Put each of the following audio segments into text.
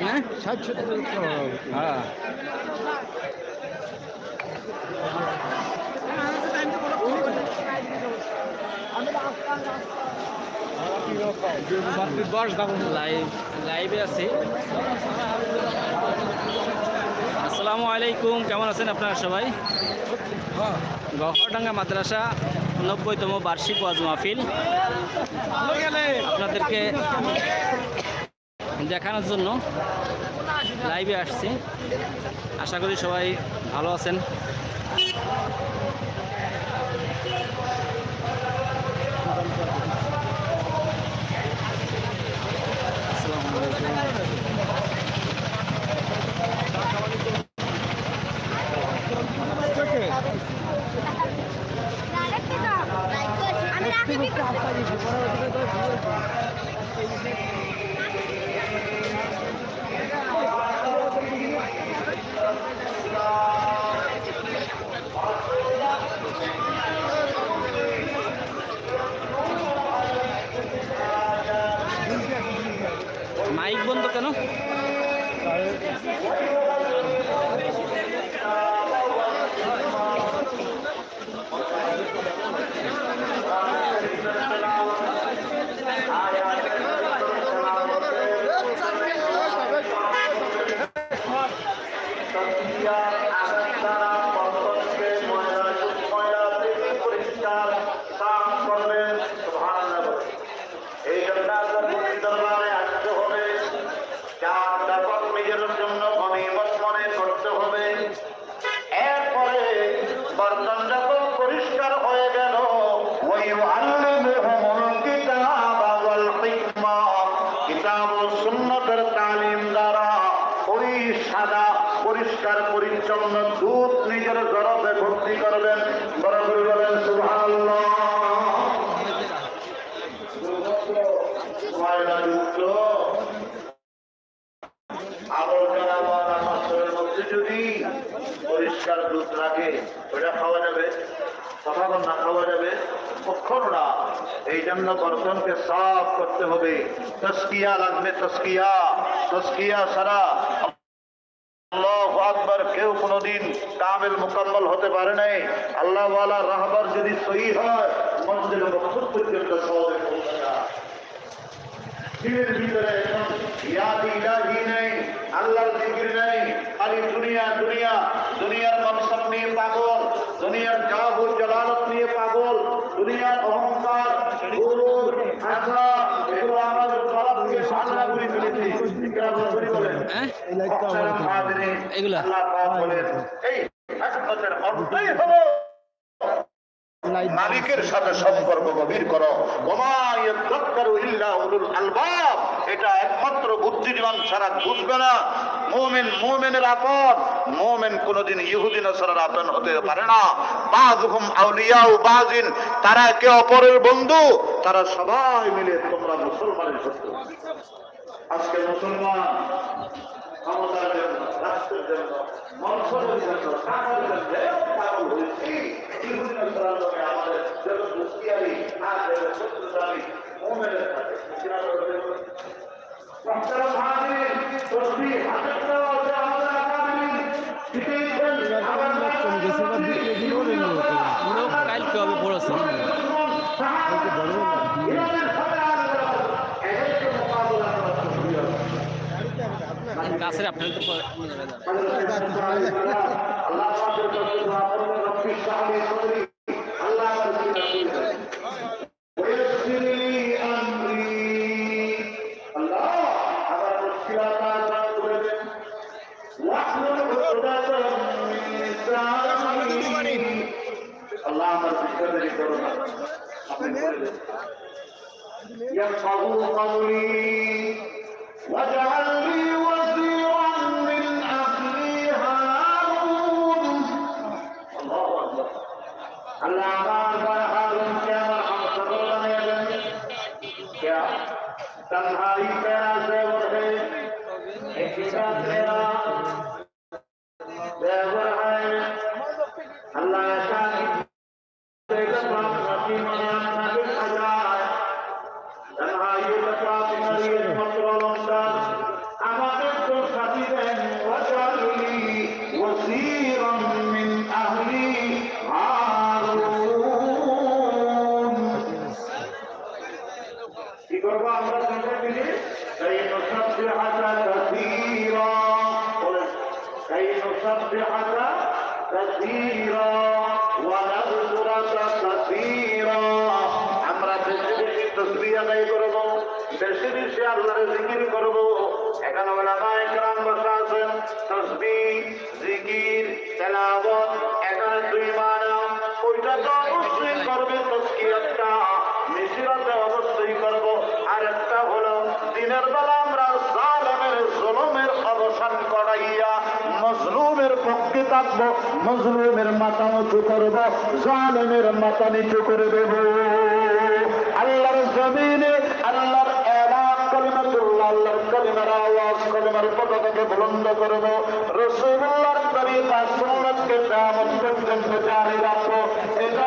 হ্যাঁ ষাট সত্তর হ্যাঁ লাইভ লাইভে আছি। আসসালামু আলাইকুম, কেমন আছেন আপনারা সবাই? গহরডাঙ্গা মাদ্রাসা নব্বইতম বার্ষিক ওয়াজ মাহফিল। আপনাদেরকে দেখানোর জন্য লাইভে আসছি। আশা করি সবাই ভালো আছেন আসসালামু আলাইকুম আমি রাখি মাইক বন্ধ পরিচ্ছন্ন দুধ নিজের গরবে ভর্তি করবেন। বড় বলেন যদি পরিষ্কার দুধ রাখে খাওয়া যাবে। কথা না খাওয়া যাবে? কখনো না? এই জন্য বর্তনকে সাফ করতে হবে। তস্কিয়া লাগবে, তস্কিয়া। তস্কিয়া সারা কেউ কোনোদিন কামেল মুকাম্মল হতে পারে নাই। আল্লাহ রাহবার যদি সহি হয় আল্লাহর নেই। খালি দুনিয়া দুনিয়া, দুনিয়ার মনসব নিয়ে পাগল, দুনিয়ার জাহুর জালালত নিয়ে পাগল দুনিয়ার অহংকার গরুর আশা এগুলো আমাদের সবকে সামনা করে ফেলেছে এগুলো আমরা করি বলেন হ্যাঁ অক্ষরম হাজিরিন, এগুলা? আল্লাহ পাক বলেন এই হাকমতের অর্থই হলো মালিকের সাথে সম্পর্ক গভীর করো। আলবাব। এটা একমাত্র বুদ্ধিমান ছাড়া বুঝবে না। মুমিন মুমিনের আপন। মুমিন কোনোদিন ইহুদি নাসারার আপন হতে পারে না। বাযুহুম আউলিয়াউ বাজিন তারা একে অপরের বন্ধু। তারা সবাই মিলে তোমরা মুসলমানের শত্রু। আজকে মুসলমান ক্ষমতার জন্য রাষ্ট্রের জন্য মনসবের জন্য টাকার জন্য পাগল হয়েছি। ইহুদি নাসারার আমাদের যত আর যত শত্রুতারি মোমেনের কালকে হবে পড়েছে উকদাতাম মিন লিসানি। আল্লাহ আমার বিপদের করো না আপনি করে দেন يفقهوا قولي واجعل لي আল্লাহ আমার পর হারুন কে? আমার क्या तन्हाई तेरा से साथ কাসীরা ওয়া নাযকুরাকা কাসীরা আমরা বেশি বেশি তসবিহ আদায় করব। বেশি বেশি আল্লাহর জিকির এখানে দুই মানা ওইটা তো অবশ্যই করবে তসকিয়াতটা মিশিরাতে অবশ্যই করব আর একটা হলো দিনের বেলা আমরা জালেমের জুলুমের অবসান করাইয়া মজলুমের থাকব মজলুমের মাথা উঁচু করব, জালেমের মাথা নিচু করে দেব। আল্লাহর জমিনে আল্লাহর এলান কলিমাতুল্লাহ, আল্লাহর কলিমার আওয়াজ, কলিমার পতাকাকে বুলন্দ করব। রসুল্লাহর তরিকা, সুন্নতকে কিয়ামত পর্যন্ত জারি রাখব। এটা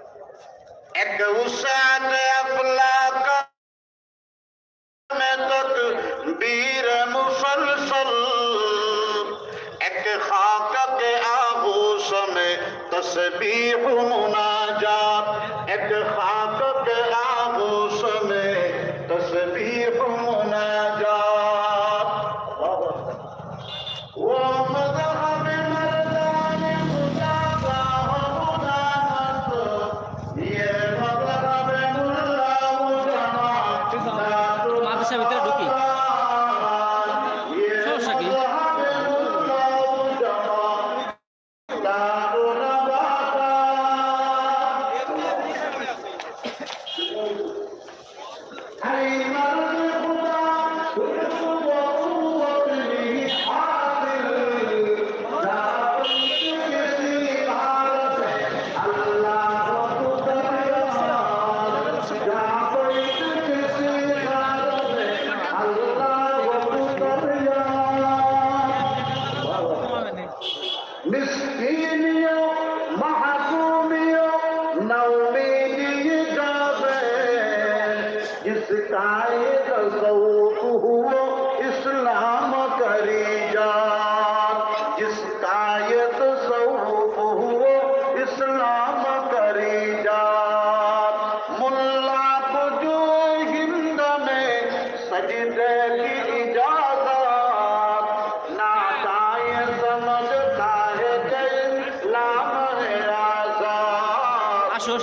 এক উষান আফলাক মে তক বীর মুসলসল। এক খাক কে আবুস মে ও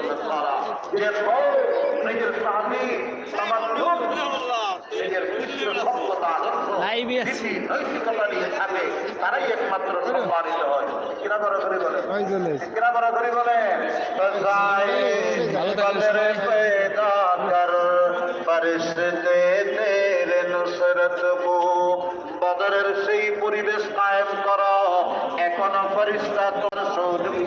নাসারা যে নিজের স্বামী সমর্থন নিজের পুত্র সভ্যতা নৈতিকতা নিয়ে থাকে তারাই নুসরত বদরের সেই পরিবেশ কায়েম করো এখনও ফরিস্তা তোর সৌদি